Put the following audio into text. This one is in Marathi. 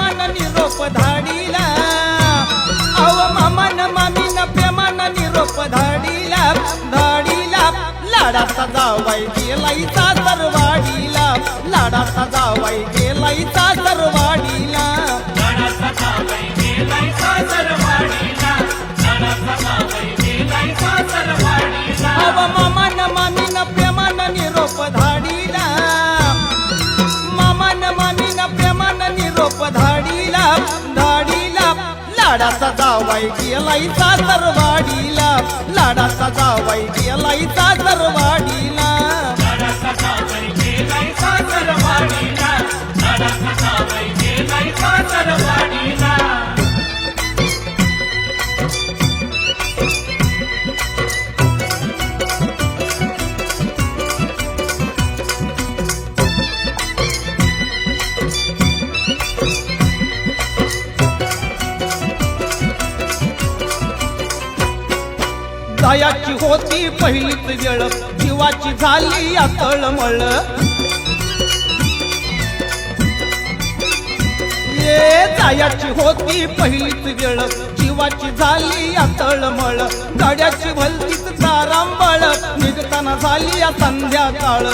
प्रेमान निरोप धाडीला. अव मामान मामीन प्रेमान निरोप धाडीला. धाडीला. लाडाचा जावाय गेलाईचा दरवाडीला. लाडाचा जावाय गेलाईचा दरवाडीला. लाडाचा जावाय गेलाईचा दरवाडीला. लाडाचा जावाय लाडाचा जावाई गेलाई सासरवाडीला लाडाचा जावाई गेलाई सासरवाडीला दयाची होती पहिलीच वेळ. जीवाची झाली तळमळ ये जायाची होती पहिलीच वेळ. जीवाची झाली तळमळ गाड्याची भलतीच तारांबळ. निघताना झाली या संध्याकाळ.